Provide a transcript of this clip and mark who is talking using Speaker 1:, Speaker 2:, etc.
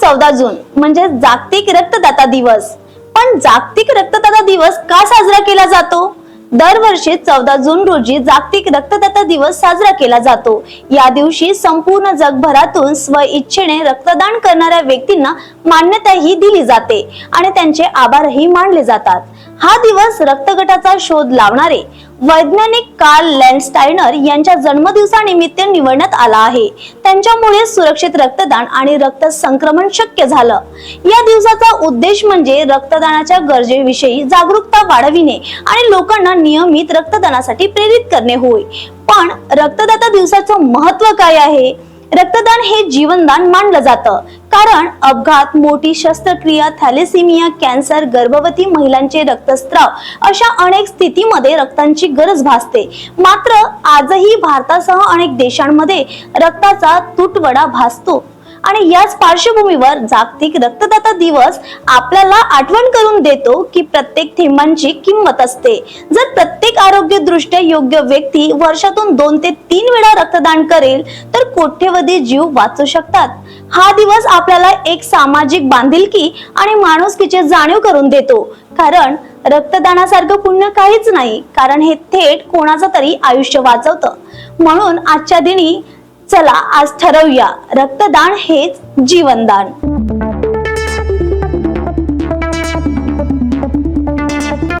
Speaker 1: चौदा जून म्हणजे जागतिक रक्तदाता दिवस. पण जागतिक रक्तदाता दिवस का साजरा केला जातो? दरवर्षी चौदा जून रोजी जागतिक रक्तदाता दिवस साजरा केला जातो. या दिवशी संपूर्ण जगभरातून स्व इच्छेने रक्तदान करणाऱ्या व्यक्तींना मान्यताही दिली जाते आणि त्यांचे आभारही मानले जातात. हा दिवस रक्तगटाचा शोध लावणारे वैज्ञानिक कार्ल लँडस्टायनर यांच्या जन्मदिवसानिमित्त निवडण्यात आला आहे. त्यांच्यामुळे सुरक्षित रक्तदान आणि रक्त संक्रमण शक्य झालं. या दिवसाचा उद्देश म्हणजे रक्तदानाच्या गरजेविषयी जागरूकता वाढविणे आणि लोकांना नियमित रक्तदानासाठी प्रेरित करणे होय. पण रक्तदाता दिवसाचं महत्त्व काय आहे? रक्तदान हे जीवनदान मानलं जातं. कारण अपघात मोठी शस्त्रक्रिया थॅलेसिमिया कॅन्सर गर्भवती महिलांचे रक्तस्त्राव अशा अनेक स्थितीमध्ये रक्तांची गरज भासते. मात्र आजही भारतासह अनेक देशांमध्ये रक्ताचा तुटवडा भासतो. आणि याच पार्श्वभूमीवर जागतिक रक्तदाता दिवस आपल्याला आठवण करून देतो की प्रत्येक थेंबांची किंमत असते. जर प्रत्येक आरोग्य दृष्ट्या योग्य व्यक्ती वर्षातून दोन ते तीन वेळा रक्तदान करेल तर कोट्यवधी जीव वाचू शकतात. हा दिवस आपल्याला एक सामाजिक बांधिलकी आणि माणुसकीचे जाणीव करून देतो. कारण रक्तदानासारखं पुण्य काहीच नाही कारण हे थेट कोणाचं तरी आयुष्य वाचवतं. म्हणून आजच्या दिनी चला आज ठरवूया. रक्तदान हेच जीवनदान.